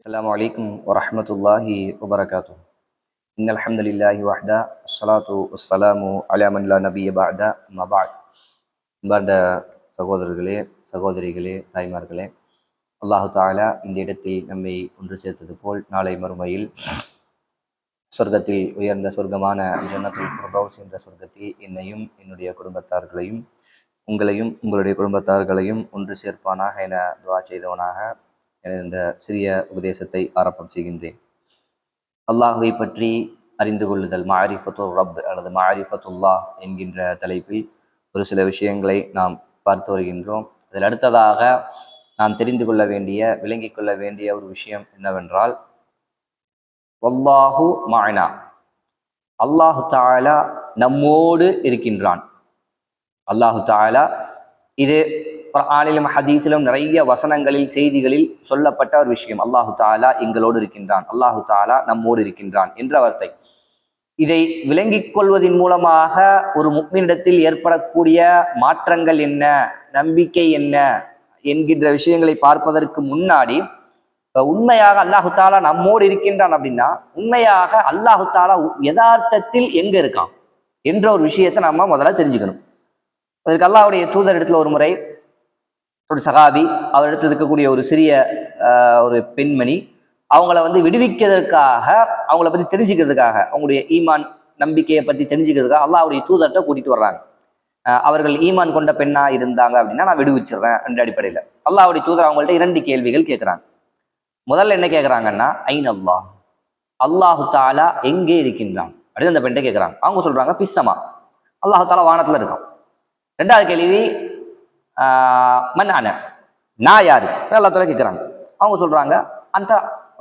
السلام عليكم ورحمة الله وبركاته إن الحمد لله وحده الصلاة والسلام على من لا نبي بعد ما بعد அன்பார்ந்த சகோதரர்களே சகோதரிகளே தாய்மார்களே அல்லாஹு தாலா இந்த இடத்தில் நம்மை ஒன்று சேர்த்தது போல் நாளை மறுமையில் சொர்க்கத்தில் உயர்ந்த சொர்க்கமான ஜன்னத்துல் ஃபிர்தௌஸ் என்ற சொர்க்கத்தில் என்னையும் என்னுடைய குடும்பத்தார்களையும் உங்களையும் உங்களுடைய குடும்பத்தார்களையும் ஒன்று சேர்ப்பானாக என துவா செய்தவனாக எனது இந்த சிறிய உபதேசத்தை ஆரம்பம் செய்கின்றேன். அல்லாஹுவை பற்றி அறிந்து கொள்ளுதல் மாரிஃபத்துல் ரப் அல்லது மாரிஃபத்துல்லா என்கின்ற தலைப்பில் ஒரு சில விஷயங்களை நாம் பார்த்து வருகின்றோம். அதில் அடுத்ததாக நாம் தெரிந்து கொள்ள வேண்டிய விளங்கிக் கொள்ள வேண்டிய ஒரு விஷயம் என்னவென்றால் வல்லாஹு மானா அல்லாஹு தாலா நம்மோடு இருக்கின்றான். அல்லாஹு தாலா இது குர்ஆனிலும் ஹதீஸிலும் நிறைய வசனங்களில் செய்திகளில் சொல்லப்பட்ட ஒரு விஷயம். அல்லாஹு தாலா எங்களோடு இருக்கின்றான். அல்லாஹு தாலா நம்மோடு இருக்கின்றான் என்ற வார்த்தை. இதை விளங்கிக் கொள்வதன் மூலமாக ஒரு முக்மினிடத்தில் ஏற்படக்கூடிய மாற்றங்கள் என்ன நம்பிக்கை என்ன என்கின்ற விஷயங்களை பார்ப்பதற்கு முன்னாடி உண்மையாக அல்லாஹு தாலா நம்மோடு இருக்கின்றான் அப்படின்னா உண்மையாக அல்லாஹு தாலா யதார்த்தத்தில் எங்க இருக்கான்? என்ற ஒரு விஷயத்தை நம்ம முதல்ல தெரிஞ்சுக்கணும். அதற்கு அல்லாஹுடைய தூதர் இடத்துல ஒரு முறை ஒரு சகாபி அவர் எடுத்து இருக்கக்கூடிய ஒரு சிறிய ஒரு பெண்மணி அவங்கள வந்து விடுவிக்கிறதுக்காக அவங்கள பத்தி தெரிஞ்சுக்கிறதுக்காக அவங்களுடைய ஈமான் நம்பிக்கையை பத்தி தெரிஞ்சுக்கிறதுக்காக அல்லாஹ்வுடைய தூதர்கிட்ட கூட்டிட்டு வர்றாங்க. அவர்கள் ஈமான் கொண்ட பெண்ணா இருந்தாங்க அப்படின்னா நான் விடுவிச்சிடுறேன் என்ற அடிப்படையில். அல்லாவுடைய தூதர் அவங்கள்ட்ட இரண்டு கேள்விகள் கேட்குறாங்க. முதல்ல என்ன கேட்குறாங்கன்னா ஐன் அல்லாஹ்? அல்லாஹு தாலா எங்கே இருக்கின்றான்? அப்படின்னு அந்த பெண்ணை கேட்குறாங்க. அவங்க சொல்றாங்க ஃபிஸ்ஸமா அல்லாஹு தாலா வானத்துல இருக்கான். ரெண்டாவது கேள்வி ஆஹ், அன நான் யாரு? அல்லா துறை கேட்குறாங்க அவங்க சொல்றாங்க அந்த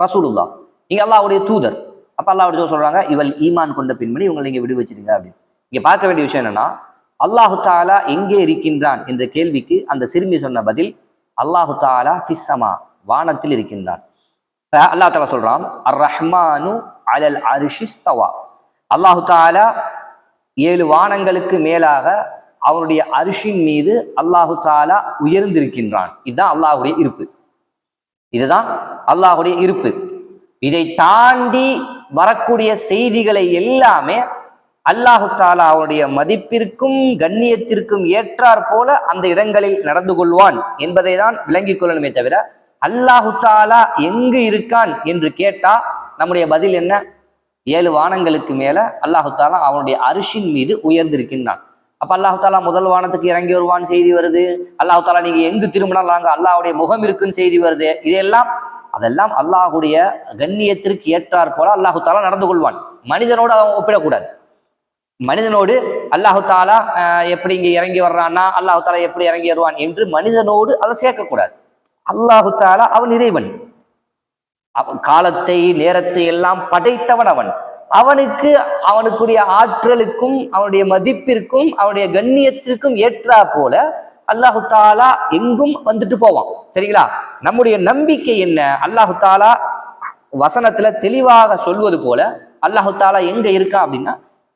ரசூலுல்லா நீங்கள் அல்லாவுடைய தூதர். அப்போ அல்லாவுடைய சொல்றாங்க இவள் ஈமான் கொண்ட பின்பணி இவங்களை நீங்க விடுவிச்சிடுங்க அப்படின்னு. இங்கே பார்க்க வேண்டிய விஷயம் என்னன்னா அல்லாஹு தாலா எங்கே இருக்கின்றான் என்ற கேள்விக்கு அந்த சிறுமி சொன்ன பதில் அல்லாஹு தாலா ஃபிஸ்ஸமா வானத்தில் இருக்கின்றான். அல்லா அல்லாஹ் தாலா சொல்றான் அர் ரஹ்மானு அலல் அரிஷிஸ்தவா அல்லாஹு தாலா ஏழு வானங்களுக்கு மேலாக அவருடைய அரிஷின் மீது அல்லாஹு தாலா உயர்ந்திருக்கின்றான். இதுதான் அல்லாஹுடைய இருப்பு. இதுதான் அல்லாஹுடைய இருப்பு. இதை தாண்டி வரக்கூடிய செய்திகளை எல்லாமே அல்லாஹு தாலா அவனுடைய மதிப்பிற்கும் கண்ணியத்திற்கும் ஏற்றாற் போல அந்த இடங்களில் நடந்து கொள்வான் என்பதை தான் விளங்கிக் கொள்ளணுமே தவிர அல்லாஹு தாலா எங்கு இருக்கான் என்று கேட்டா நம்முடைய பதில் என்ன? ஏழு வானங்களுக்கு மேல அல்லாஹு தாலா அவனுடைய அரிசின் மீது உயர்ந்திருக்கின்றான். அப்போ அல்லாஹாலா முதல் வானத்துக்கு இறங்கி வருவான் செய்தி வருது. அல்லாஹு தாலா எங்கு திரும்பினாலும் நாங்கள் அல்லாஹுடைய முகம் இருக்குன்னு செய்தி வருது. இதெல்லாம் அதெல்லாம் அல்லாஹுடைய கண்ணியத்திற்கு ஏற்றாற் போல அல்லாஹாலா நடந்து கொள்வான். மனிதனோடு அவன் ஒப்பிடக்கூடாது. மனிதனோடு அல்லாஹு தாலா எப்படி இங்கே இறங்கி வர்றான்னா அல்லாஹு தாலா எப்படி இறங்கி வருவான் என்று மனிதனோடு அதை சேர்க்கக்கூடாது. அல்லாஹு தாலா அவன் இறைவன். அவன் காலத்தை நேரத்தை எல்லாம் படைத்தவன் அவன். அவனுக்கு அவனுக்குரிய ஆற்றலுக்கும் அவனுடைய மதிப்பிற்கும் அவனுடைய கண்ணியத்திற்கும் ஏற்றா போல அல்லாஹு தாலா எங்கும் வந்துட்டு போவான். சரிங்களா? நம்முடைய நம்பிக்கை என்ன? அல்லாஹு தாலா வசனத்துல தெளிவாக சொல்வது போல அல்லாஹு தாலா எங்க இருக்கான் அப்படின்னா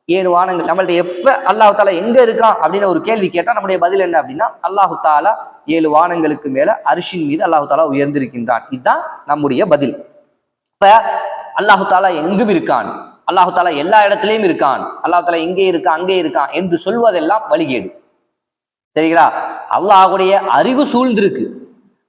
ஏழு வானங்கள். நம்மள்ட்ட எப்ப அல்லாஹு தாலா எங்க இருக்கான் அப்படின்னு ஒரு கேள்வி கேட்டா நம்முடைய பதில் என்ன அப்படின்னா அல்லாஹு தாலா ஏழு வானங்களுக்கு மேல அரிசின் மீது அல்லாஹு தாலா உயர்ந்திருக்கின்றான். இதுதான் நம்முடைய பதில். இப்ப அல்லாஹு தாலா எங்கும் இருக்கான். அல்லாஹு தாலா எல்லா இடத்துலயும் இருக்கான். அல்லாஹு தாலா இங்கே இருக்கான் அங்கே இருக்கான் என்று சொல்வதெல்லாம் வழிகேடு. சரிங்களா? அல்லாஹுடைய அறிவு சூழ்ந்திருக்கு.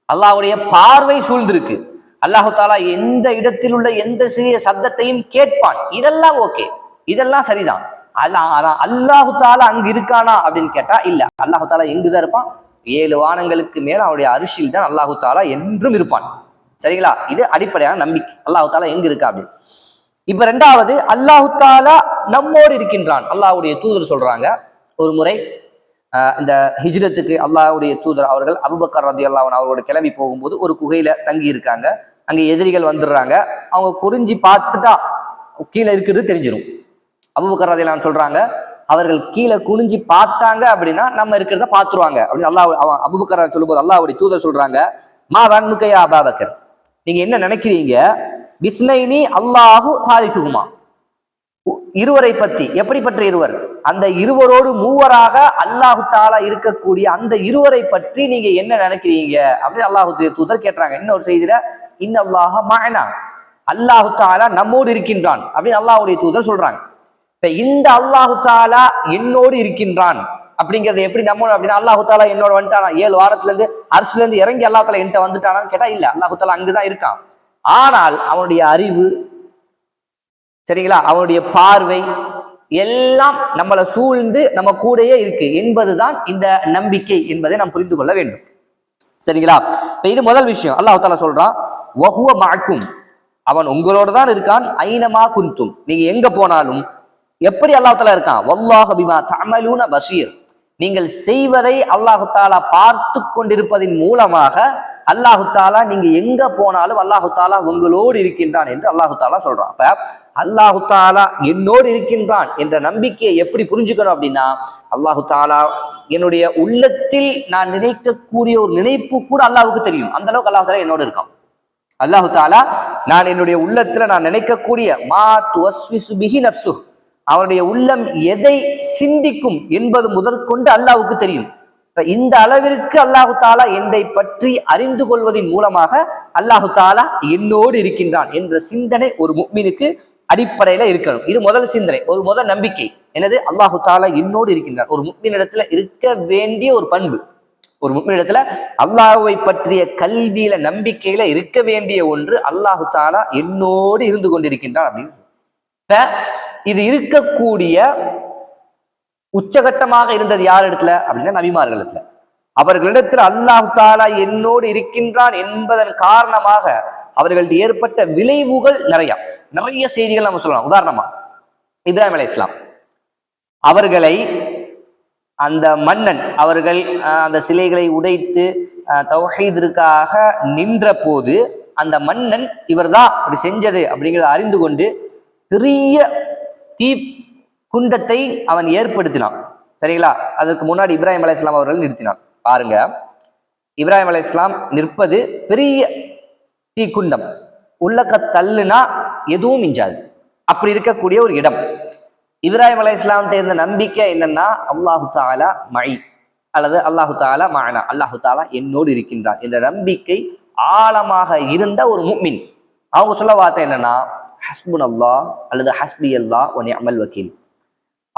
அல்லாஹுடைய பார்வை சூழ்ந்திருக்கு. அல்லாஹு தாலா எந்த இடத்தில் உள்ள எந்த சிறிய சப்தத்தையும் கேட்பான். இதெல்லாம் ஓகே. இதெல்லாம் சரிதான். ஆனா அல்லாஹு தாலா அங்க இருக்கானா அப்படின்னு கேட்டா இல்ல. அல்லாஹு தாலா எங்குதான் இருப்பான்? ஏழு வானங்களுக்கு மேல அவனுடைய அரிசியில் தான் அல்லாஹு தாலா என்றும் இருப்பான். சரிங்களா? இது அடிப்படையான நம்பிக்கை. அல்லாஹு தாலா எங்க இருக்கா அப்படின்னு. இப்ப ரெண்டாவது அல்லாஹு தாலா நம்மோடு இருக்கின்றான். அல்லாஹ்வுடைய தூதர் சொல்றாங்க. ஒரு முறை இந்த ஹிஜ்ரத்துக்கு அல்லாஹுடைய தூதர் அவர்கள் அபுபக்கர் ரதி அல்லாஹன் அவர்களோட கிளம்பி போகும்போது ஒரு குகையில தங்கி இருக்காங்க அங்க எதிரிகள் வந்துடுறாங்க. அவங்க குறிஞ்சி பார்த்துட்டா கீழே இருக்கிறது தெரிஞ்சிடும் அபுபக்கர் ரதி அல்லாஹ் சொல்றாங்க அவர்கள் கீழே குனிஞ்சு பார்த்தாங்க அப்படின்னா நம்ம இருக்கிறத பார்த்துருவாங்க. அப்படின்னு அல்லாஹ் அவன் அபுபக்கர் சொல்லும்போது அல்லாஹுடைய தூதர் சொல்றாங்க மாதான் முக்கையா அபாபக்கர் நீங்க என்ன நினைக்கிறீங்க? பிஸ்னைனி அல்லாஹு சாலிசுகுமா. இருவரை பத்தி எப்படிப்பட்ட இருவர்? அந்த இருவரோடு மூவராக அல்லாஹு தாலா இருக்கக்கூடிய அந்த இருவரை பற்றி நீங்க என்ன நினைக்கிறீங்க? அப்படின்னு அல்லாஹு தூதர் கேட்டாங்க இன்னொரு செய்தியில இன்னல்லாஹ மாயனா அல்லாஹு தாலா நம்மோடு இருக்கின்றான். அப்படின்னு அல்லாஹுடைய தூதர் சொல்றாங்க. இப்ப இந்த அல்லாஹு தாலா என்னோடு இருக்கின்றான். அப்படிங்கறது எப்படி நம்ம அப்படின்னா அல்லாஹு தாலா என்னோட வந்துட்டானா? ஏழு வாரத்துல இருந்து அரசுல இருந்து இறங்கி அல்லாஹ் தாலா என்கிட்ட வந்துட்டானான்னு கேட்டா இல்ல. அல்லாஹு தாலா அங்குதான் இருக்கான். ஆனால் அவனுடைய அறிவு சரிங்களா? அவனுடைய பார்வை எல்லாம் நம்மளை சூழ்ந்து நம்ம கூடயே இருக்கு என்பதுதான் இந்த நம்பிக்கை என்பதை நாம் புரிந்து கொள்ள வேண்டும். சரிங்களா? இப்ப இது முதல் விஷயம். அல்லாஹ் தாலா சொல்றான் வஹுவ அவன் உங்களோட தான் இருக்கான் ஐனமா குந்தும் நீங்க எங்க போனாலும் எப்படி அல்லாஹால இருக்கான்? வல்லாஹ் பிமா தஅமலூன பஷீர். நீங்கள் செய்வதை அல்லாஹு தாலா பார்த்து கொண்டிருப்பதின் மூலமாக அல்லாஹு தாலா நீங்க எங்க போனாலும் அல்லாஹு தாலா உங்களோடு இருக்கின்றான் என்று அல்லாஹு தாலா சொல்றான். அப்ப அல்லாஹு தாலா என்னோடு இருக்கின்றான் என்ற நம்பிக்கையை எப்படி புரிஞ்சுக்கணும் அப்படின்னா அல்லாஹு தாலா என்னுடைய உள்ளத்தில் நான் நினைக்கக்கூடிய ஒரு நினைப்பு கூட அல்லாஹுக்கு தெரியும். அந்த அளவுக்கு அல்லாஹ் தாலா என்னோடு இருக்கான். அல்லாஹு தாலா நான் என்னுடைய உள்ளத்துல நான் நினைக்கக்கூடிய மா துவஸ்விசு பிஹி நப்சு அவருடைய உள்ளம் எதை சிந்திக்கும் என்பது முதற்கொண்டு அல்லாவுக்கு தெரியும். இந்த அளவிற்கு அல்லாஹு தாலா என்னை பற்றி அறிந்து கொள்வதன் மூலமாக அல்லாஹு தாலா என்னோடு இருக்கின்றான் என்ற சிந்தனை ஒரு முக்மினுக்கு அடிப்படையில இருக்கணும். இது முதல் சிந்தனை ஒரு முதல் நம்பிக்கை. எனது அல்லாஹு தாலா என்னோடு இருக்கின்றான். ஒரு முக்மினிடத்துல இருக்க வேண்டிய ஒரு பண்பு. ஒரு முக்மினிடத்துல அல்லாஹுவை பற்றிய கல்வியில நம்பிக்கையில இருக்க வேண்டிய ஒன்று அல்லாஹு தாலா என்னோடு இருந்து கொண்டிருக்கின்றான் அப்படின்னு இப்ப இது இருக்கக்கூடிய உச்சகட்டமாக இருந்தது யார் இடத்துல? அப்படின்னா நபிமார்களிடத்துல அவர்களிடத்தில் அல்லாஹு தாலா என்னோடு இருக்கின்றான் என்பதன் காரணமாக அவர்களுக்கு ஏற்பட்ட விளைவுகள் நிறைய. நிறைய செய்திகள் நம்ம சொல்லலாம். உதாரணமா இப்ராஹிம் அலை இஸ்லாம் அவர்களை அந்த மன்னன் அவர்கள் அந்த சிலைகளை உடைத்து தௌஹீதிற்காக நின்ற போது அந்த மன்னன் இவர்தான் அப்படி செஞ்சது அப்படிங்கிறத அறிந்து கொண்டு பெரிய தீ குண்டத்தை அவன் ஏற்படுத்தினான். சரிங்களா? அதற்கு முன்னாடி இப்ராஹிம் அலைஹிஸ்ஸலாம் அவர்கள் நிறுத்தினான். பாருங்க. இப்ராஹிம் அலைஹிஸ்ஸலாம் நிற்பது பெரிய தீக்குண்டம். உள்ளக்க தள்ளுனா எதுவும் மிஞ்சாது. அப்படி இருக்கக்கூடிய ஒரு இடம். இப்ராஹிம் அலி இஸ்லாம்கிட்ட இருந்த நம்பிக்கை என்னன்னா அல்லாஹு தாலா மழை. அல்லது அல்லாஹு தாலா மானா. அல்லாஹு தாலா என்னோடு இருக்கின்றான். என்ற நம்பிக்கை ஆழமாக இருந்த ஒரு முக்மின். அவங்க சொல்ல வார்த்தை என்னன்னா ஹஸ்புன் அல்லா அல்லது ஹஸ்பி அல்லா ஒன் அமல் வக்கீல்.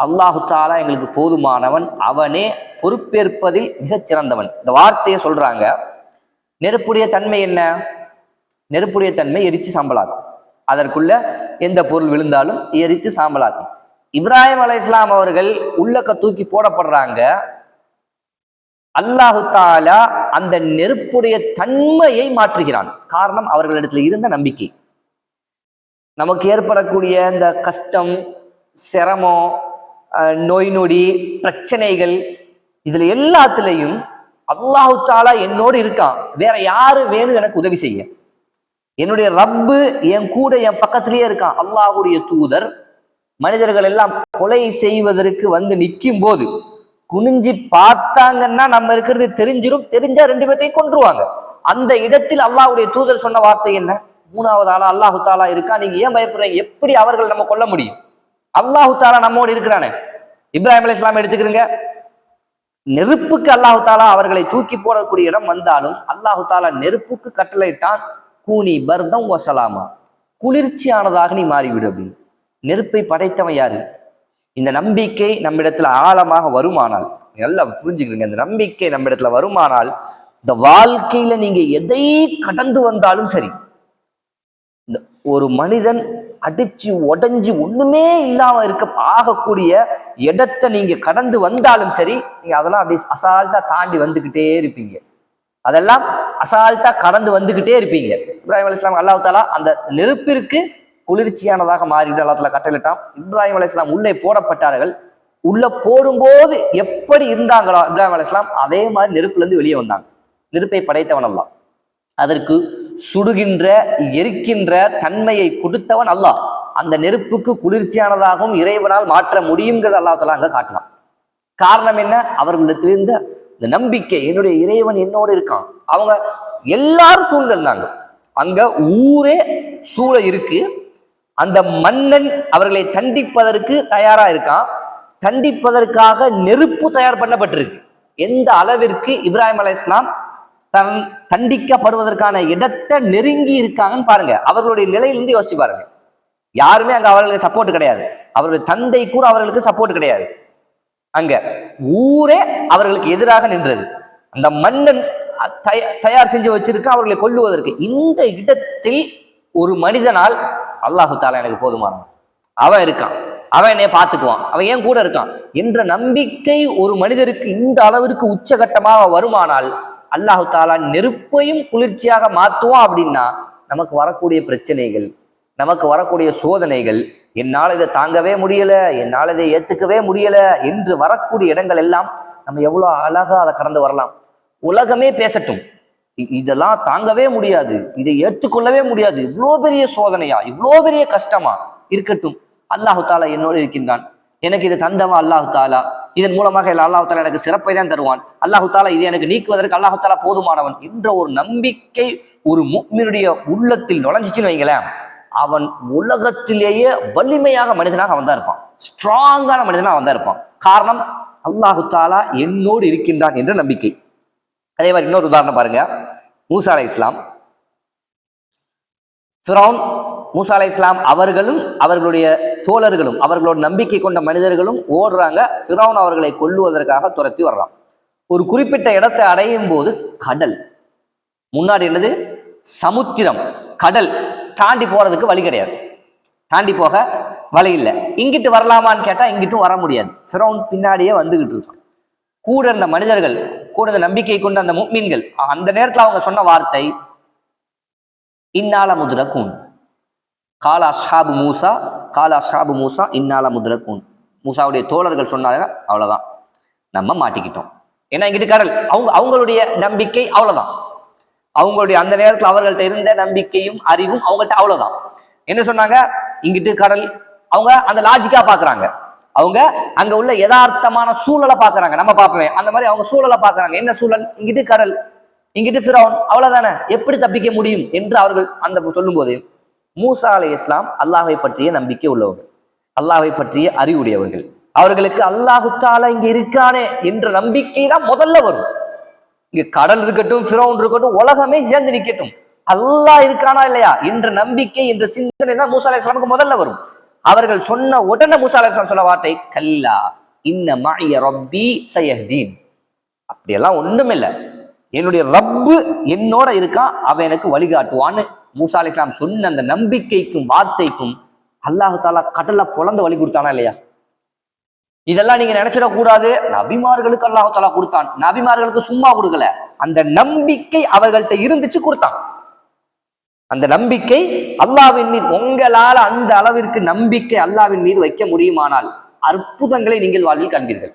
அல்லாஹு தாலா எங்களுக்கு போதுமானவன். அவனே பொறுப்பேற்பதில் மிகச் சிறந்தவன். இந்த வார்த்தையை சொல்றாங்க. நெருப்புடைய தன்மை என்ன? நெருப்புடைய தன்மை எரிச்சு சாம்பலாக்கும். அதற்குள்ள எந்த பொருள் விழுந்தாலும் எரித்து சாம்பலாக்கும். இப்ராஹிம் அலை இஸ்லாம் அவர்கள் உள்ளக்க தூக்கி போடப்படுறாங்க. அல்லாஹு தாலா அந்த நெருப்புடைய தன்மையை மாற்றுகிறான். காரணம் அவர்களிடத்தில் இருந்த நம்பிக்கை. நமக்கு ஏற்படக்கூடிய இந்த கஷ்டம் சிரமம் நோய் நொடி பிரச்சனைகள் இதுல எல்லாத்துலேயும் அல்லாஹு தாலா என்னோடு இருக்கான். வேற யாரு வேணும் எனக்கு உதவி செய்ய. என்னுடைய ரப்பு என் கூட என் பக்கத்திலேயே இருக்கான். அல்லாஹ்வுடைய தூதர் மனிதர்கள் எல்லாம் கொலை செய்வதற்கு வந்து நிற்கும் போது குனிஞ்சி பார்த்தாங்கன்னா நம்ம இருக்கிறது தெரிஞ்சிடும் தெரிஞ்சா ரெண்டு பேர்த்தையும் கொன்றுவாங்க. அந்த இடத்தில் அல்லாஹுடைய தூதர் சொன்ன வார்த்தை என்ன? மூணாவது ஆளா அல்லாஹு தாலா இருக்கா? நீங்க ஏன் பயப்படுறீங்க? எப்படி அவர்கள் நம்ம கொல்ல முடியும்? அல்லாஹு தாலா நம்மோடு இருக்கிறானே. இப்ராஹிம் அலி இஸ்லாம் எடுத்துக்கிறீங்க. நெருப்புக்கு அல்லாஹு தாலா அவர்களை தூக்கி போடக்கூடிய இடம் வந்தாலும் அல்லாஹு தாலா நெருப்புக்கு கட்டளையிட்டான் கூனி பர்தம் வசலாமா குளிர்ச்சியானதாக நீ மாறிவிடு அப்படின்னு. நெருப்பை படைத்தவன் யாரு? இந்த நம்பிக்கை நம்மிடத்துல ஆழமாக வருமானால் நல்லா புரிஞ்சுக்கிறீங்க. இந்த நம்பிக்கை நம்மிடத்துல வருமானால் இந்த வாழ்க்கையில நீங்க எதை கடந்து வந்தாலும் சரி இந்த ஒரு மனிதன் அடிச்சு உடஞ்சி ஒண்ணுமே இல்லாம இருக்க ஆகக்கூடிய இடத்தை நீங்க கடந்து வந்தாலும் சரி நீங்க அதெல்லாம் அப்படியே அசால்ட்டா தாண்டி வந்துகிட்டே இருப்பீங்க. அதெல்லாம் அசால்ட்டா கடந்து வந்துகிட்டே இருப்பீங்க. இப்ராஹிம் அலிஸ்லாம் அல்லாஹ் தாலா அந்த நெருப்பிற்கு குளிர்ச்சியானதாக மாறிட்டு அல்லாஹ் தாலா கட்டளிட்டான் இப்ராஹிம் அலிஸ்லாம் உள்ளே போடப்பட்டார்கள். உள்ள போடும்போது எப்படி இருந்தாங்களோ இப்ராஹிம் அலிஸ்லாம் அதே மாதிரி நெருப்புல இருந்து வெளியே வந்தாங்க. நெருப்பை படைத்தவன் எல்லாம் அதற்கு சுடுகின்ற எரிக்கின்ற தன்மையை கொடுத்தவன் அல்லாஹ். அந்த நெருப்புக்கு குளிர்ச்சியானதாகவும் இறைவனால் மாற்ற முடியுங்கிறது அல்லாஹ் அங்கே காட்டலாம் காரணம் என்ன? அவர்களிடத்திலிருந்த இந்த நம்பிக்கை என்னுடைய இறைவன் என்னோடு இருக்கான். அவங்க எல்லாரும் சூழ்ந்து இருந்தாங்க. அங்க ஊரே சூழ இருக்கு. அந்த மன்னன் அவர்களை தண்டிப்பதற்கு தயாரா இருக்கான். தண்டிப்பதற்காக நெருப்பு தயார் பண்ணப்பட்டிருக்கு. எந்த அளவிற்கு இப்ராஹிம் அலை இஸ்லாம் தன் தண்டிக்கப்படுவதற்கான இடத்தை நெருங்கி இருக்காங்கன்னு பாருங்க. அவர்களுடைய நிலையிலிருந்து யோசிச்சு பாருங்க. யாருமே அங்க அவர்களுக்கு சப்போர்ட் கிடையாது. அவருடைய தந்தை கூட அவர்களுக்கு சப்போர்ட் கிடையாது. அங்க ஊரே அவர்களுக்கு எதிராக நின்றது. அந்த மன்னன் தயார் செஞ்சு வச்சிருக்க அவர்களை கொல்லுவதற்கு இந்த இடத்தில் ஒரு மனிதனால் அல்லாஹு தாலா எனக்கு போதுமானவன் அவன் இருக்கான். அவன் என்னைய பார்த்துக்குவான். அவன் ஏன் கூட இருக்கான். என்ற நம்பிக்கை ஒரு மனிதருக்கு இந்த அளவிற்கு உச்சகட்டமாக வருமானால் அல்லாஹு தாலா நெருப்பையும் குளிர்ச்சியாக மாற்றுவோம் அப்படின்னா நமக்கு வரக்கூடிய பிரச்சனைகள் நமக்கு வரக்கூடிய சோதனைகள் என்னால் இதை தாங்கவே முடியல என்னால் இதை ஏற்றுக்கவே முடியல என்று வரக்கூடிய இடங்கள் எல்லாம் நம்ம எவ்வளோ அழகாக அதை கடந்து வரலாம். உலகமே பேசட்டும். இ- இதெல்லாம் தாங்கவே முடியாது. இதை ஏற்றுக்கொள்ளவே முடியாது. இவ்வளோ பெரிய சோதனையா? இவ்வளோ பெரிய கஷ்டமா? இருக்கட்டும். அல்லாஹு தாலா என்னோடு இருக்கின்றான். எனக்கு இது தந்தவன் அல்லாஹு தாலா? இதன் மூலமாக அல்லாஹு தாலா எனக்கு சிறப்பை தான் தருவான். அல்லாஹு தாலா இது எனக்கு நீக்குவதற்கு அல்லாஹு தாலா போதுமானவன் என்ற ஒரு நம்பிக்கை ஒரு முக்மினுடைய உள்ளத்தில் நுழைஞ்சிச்சுன்னு வைங்களேன். அவன் உலகத்திலேயே வலிமையாக மனிதனாக அவன் தான் இருப்பான். ஸ்ட்ராங்கான மனிதனாக அவன் தான் இருப்பான். காரணம் அல்லாஹு தாலா என்னோடு இருக்கின்றான் என்ற நம்பிக்கை. அதே மாதிரி இன்னொரு உதாரணம் பாருங்க. மூசா அலை இஸ்லாம். ஃபிரௌன் மூசா அலை இஸ்லாம் அவர்களும் அவர்களுடைய தோழர்களும் அவர்களோட நம்பிக்கை கொண்ட மனிதர்களும் ஓடுறாங்க. ஃபிரௌன் அவர்களை கொல்லுவதற்காக துரத்தி வர்றான். ஒரு குறிப்பிட்ட இடத்தை அடையும் போது கடல். முன்னாடி என்னது? சமுத்திரம். கடல் தாண்டி போறதுக்கு வழி கிடையாது. தாண்டி போக வழி இல்லை. இங்கிட்டு வரலாமான்னு கேட்டால் இங்கிட்டும் வர முடியாது. சிரவுன் பின்னாடியே வந்துகிட்டு இருக்கான். கூட இருந்த மனிதர்கள் கூட இருந்த நம்பிக்கை கொண்ட அந்த மீன்கள் அந்த நேரத்தில் அவங்க சொன்ன வார்த்தை இன்னால முதுரக்கூன். கால அஸ்ஹாபு மூசா கால அஸ்ஹாபு மூசா இன்னால முதுரக்கூன் மூசாவுடைய தோழர்கள் சொன்னாங்க அவ்வளவுதான். நம்ம மாட்டிக்கிட்டோம். ஏன்னா இங்கிட்டு கடல் அவங்க அவங்களுடைய நம்பிக்கை அவ்வளவுதான். அவங்களுடைய அந்த நேரத்தில் அவர்கள்ட்ட இருந்த நம்பிக்கையும் அறிவும் அவங்கள்ட்ட அவ்வளவுதான். என்ன சொன்னாங்க? இங்கிட்டு கடல் அவங்க அந்த லாஜிக்கா பாக்குறாங்க. அவங்க அங்க உள்ள யதார்த்தமான சூழலை பாக்குறாங்க. நம்ம பார்ப்போமே அந்த மாதிரி அவங்க சூழலை பாக்குறாங்க. என்ன சூழல்? இங்கிட்டு கடல் இங்கிட்டு ஃபிரௌன் அவ்வளவுதானே? எப்படி தப்பிக்க முடியும்? என்று அவர்கள் அந்த சொல்லும்போது மூசா அலை இஸ்லாம் அல்லாஹை பற்றிய நம்பிக்கை உள்ளவர்கள் அல்லாஹை பற்றிய அறிவுடையவர்கள். அவர்களுக்கு அல்லாஹுத்தால இங்க இருக்கானே என்ற நம்பிக்கை தான் முதல்ல வரும். இங்க கடல் இருக்கட்டும் ஃபிரௌன் இருக்கட்டும் உலகமே சேர்ந்து நிற்கட்டும். அல்லாஹ் இருக்கானா இல்லையா என்ற நம்பிக்கை என்ற சிந்தனை தான் மூசா அலை இஸ்லாமுக்கு முதல்ல வரும். அவர்கள் சொன்ன உடனே மூசா அலை இஸ்லாம் சொன்ன வார்த்தை கல்லா இன்ன மாய ரப்பி சயஹ்தீன். அப்படியெல்லாம் ஒண்ணுமில்லை. என்னுடைய ரப்பு என்னோட இருக்கான் அவன் எனக்கு வழிகாட்டுவான்னு மூசா அலி இஸ்லாம் சொன்ன அந்த நம்பிக்கைக்கும் வார்த்தைக்கும் அல்லாஹு தாலா கடல்ல பொழந்த வழி கொடுத்தானா இல்லையா? இதெல்லாம் நீங்க நினைச்சிடக்கூடாது நபிமார்களுக்கு அல்லாஹு தாலா கொடுத்தான். நபிமார்களுக்கு சும்மா கொடுக்கல. அந்த நம்பிக்கை அவர்கள்ட்ட இருந்துச்சு கொடுத்தான். அந்த நம்பிக்கை அல்லாவின் மீது உங்களால அந்த அளவிற்கு நம்பிக்கை அல்லாவின் மீது வைக்க முடியுமானால் அற்புதங்களை நீங்கள் வாழ்வில் காண்பீர்கள்.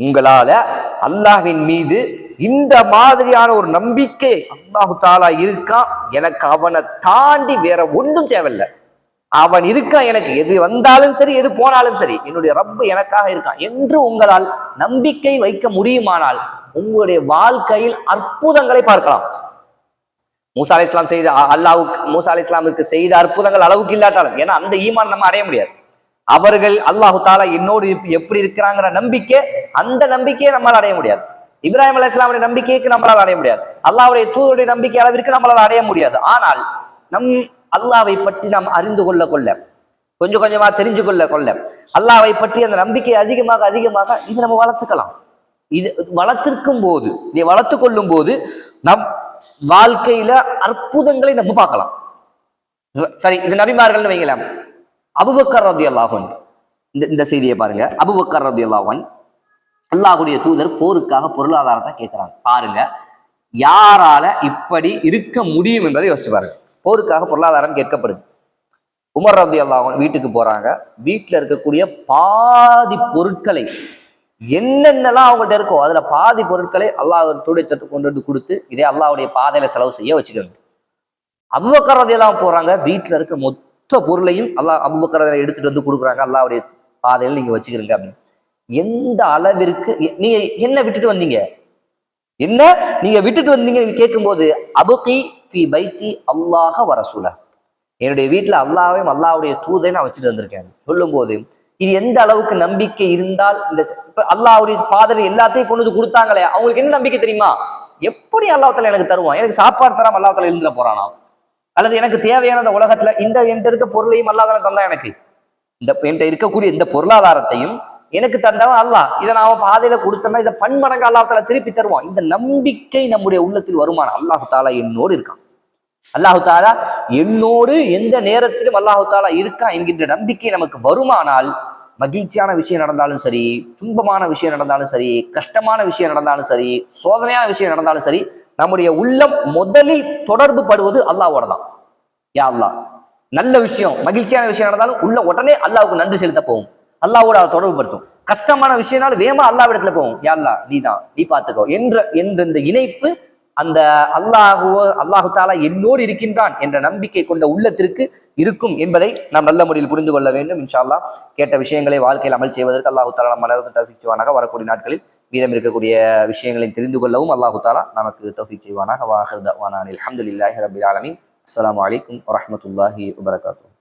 உங்களால அல்லாஹ்வின் மீது இந்த மாதிரியான ஒரு நம்பிக்கை அல்லாஹு தாலா இருக்கான் எனக்கு அவனை தாண்டி வேற ஒன்றும் தேவையில்லை. அவன் இருக்கான் எனக்கு எது வந்தாலும் சரி எது போனாலும் சரி என்னுடைய ரப்பு எனக்காக இருக்கான் என்று உங்களால் நம்பிக்கை வைக்க முடியுமானால் உங்களுடைய வாழ்க்கையில் அற்புதங்களை பார்க்கலாம். மூசா அலி இஸ்லாம் செய்த அல்லாவுக்கு மூசா அலி இஸ்லாமுக்கு செய்த அற்புதங்கள் அளவுக்கு இல்லாட்டாலும் ஏன்னா அந்த ஈமான் நம்ம அடைய முடியாது. அவர்கள் அல்லாஹு தாலா என்னோடு எப்படி இருக்கிறாங்கிற நம்பிக்கை அந்த நம்பிக்கையை நம்மளால் அடைய முடியாது. இப்ராஹிம் அலி இஸ்லாமுடைய நம்பிக்கைக்கு நம்மளால் அடைய முடியாது. அல்லாவுடைய தூதருடைய நம்பிக்கை அளவிற்கு நம்மளால் அடைய முடியாது. ஆனால் நம் அல்லாவை பற்றி நாம் அறிந்து கொள்ள கொள்ள கொஞ்சம் கொஞ்சமா தெரிஞ்சு கொள்ள கொள்ள அல்லாவை பற்றி அந்த நம்பிக்கை அதிகமாக அதிகமாக இது நம்ம வளர்த்துக்கலாம். இது வளர்த்திருக்கும் போது இதை வளர்த்து கொள்ளும் போது நம் வாழ்க்கையில அற்புதங்களை நம்ம பார்க்கலாம். சரி இது நபிமார்கள்னு வைங்களேன். அபுபக்கர் ரதி அல்லாஹன் இந்த இந்த செய்தியை பாருங்க. அபுபக்கர் ரதி அல்லாஹன் அல்லாஹுடைய தூதர் போருக்காக பொருளாதாரத்தை கேட்கிறாங்க பாருங்க யாரால இப்படி இருக்க முடியும் என்பதை யோசிச்சு பாருங்க. போருக்காக பொருளாதாரம் கேட்கப்படுது. உமர் ரதி அல்லாஹன் வீட்டுக்கு போறாங்க. வீட்டில் இருக்கக்கூடிய பாதி பொருட்களை என்னென்னலாம் அவங்கள்ட்ட இருக்கோ அதுல பாதி பொருட்களை அல்லாஹ் தூடை தட்டு கொண்டு வந்து கொடுத்து இதே அல்லாவுடைய பாதையில செலவு செய்ய வச்சுக்கோங்க அபுபக்கர் ரதியெல்லாம் போறாங்க. வீட்டுல இருக்க மொத்த பொருளையும் அல்லாஹ் அபுபக்கர் எடுத்துட்டு வந்து கொடுக்குறாங்க. அல்லாவுடைய பாதையில நீங்க வச்சுக்கிறீங்க அப்படின்னு. எந்த அளவிற்கு எ- நீங்க என்ன விட்டுட்டு வந்தீங்க? என்ன? நீங்க விட்டுட்டு வந்தீங்க நீங்க கேட்கும்போது அபுகி ஃபி பைத்தி அல்லாஹ வரசூல என்னுடைய வீட்டுல அல்லாவையும் அல்லாவுடைய தூதையும் நான் வச்சுட்டு வந்திருக்கேன். சொல்லும்போது இது எந்த அளவுக்கு நம்பிக்கை இருந்தால் இந்த இப்போ அல்லாவுடைய பாதரை எல்லாத்தையும் கொண்டு வந்து கொடுத்தாங்களே அவங்களுக்கு என்ன நம்பிக்கை தெரியுமா? எப்படி அல்லாஹ்தாலா எனக்கு தருவான்? எனக்கு சாப்பாடு தராம அல்லாஹ்தாலா எழுந்துட போறானா? அல்லது எனக்கு தேவையான அந்த உலகத்துல இந்த என்கிட்ட இருக்க பொருளையும் அல்லாஹ் தந்தா எனக்கு? இந்த என்கிட்ட இருக்கக்கூடிய இந்த பொருளாதாரத்தையும் எனக்கு தந்தவன் அல்லாஹ். இதை நான் பாதையில கொடுத்தனா இதை பன்மடங்கு அல்லாஹ் திருப்பி தருவான். இந்த நம்பிக்கை நம்முடைய உள்ளத்தில் வருமானம். அல்லாஹு தாலா என்னோடு இருக்கான். அல்லாஹு தாலா என்னோடு எந்த நேரத்திலும் அல்லாஹு தாலா இருக்கான் என்கின்ற நம்பிக்கை நமக்கு வருமானால் மகிழ்ச்சியான விஷயம் நடந்தாலும் சரி துன்பமான விஷயம் நடந்தாலும் சரி கஷ்டமான விஷயம் நடந்தாலும் சரி சோதனையான விஷயம் நடந்தாலும் சரி நம்முடைய உள்ளம் முதலில் தொடர்பு படுவது அல்லாவோட தான். யா அல்லாஹ். நல்ல விஷயம் மகிழ்ச்சியான விஷயம் நடந்தாலும் உள்ள உடனே அல்லாவுக்கு நன்றி செலுத்த போகும். அல்லாவோட அதை தொடர்புபடுத்தும். கஷ்டமான விஷயம்னாலும் வேகமா அல்லாவிடத்துல போகும். யா அல்லாஹ் நீ தான் நீ பார்த்துக்கோ என்ற என்ற இந்த இணைப்பு அந்த அல்லாஹுவ அல்லாஹு தாலா என்னோடு இருக்கின்றான் என்ற நம்பிக்கை கொண்ட உள்ளத்திற்கு இருக்கும் என்பதை நாம் நல்ல முறையில் புரிந்து கொள்ள வேண்டும். இன்ஷால்லா கேட்ட விஷயங்களை வாழ்க்கையில் அமல் செய்வதற்கு அல்லாஹு தாலா நம்ம அளவுக்கு தௌஃபிக் செய்வானாக. வரக்கூடிய நாட்களில் மீதம் இருக்கக்கூடிய விஷயங்களை தெரிந்து கொள்ளவும் அல்லாஹு தாலா நமக்கு தௌஃபிக் செய்வானாக. வாஹர் தவானான் அஹமதுல்லாஹி ரபில் ஆலமின். அஸ்லாம் வலைக்கம் வரமத்துல்லாஹி வபரகாத்தூ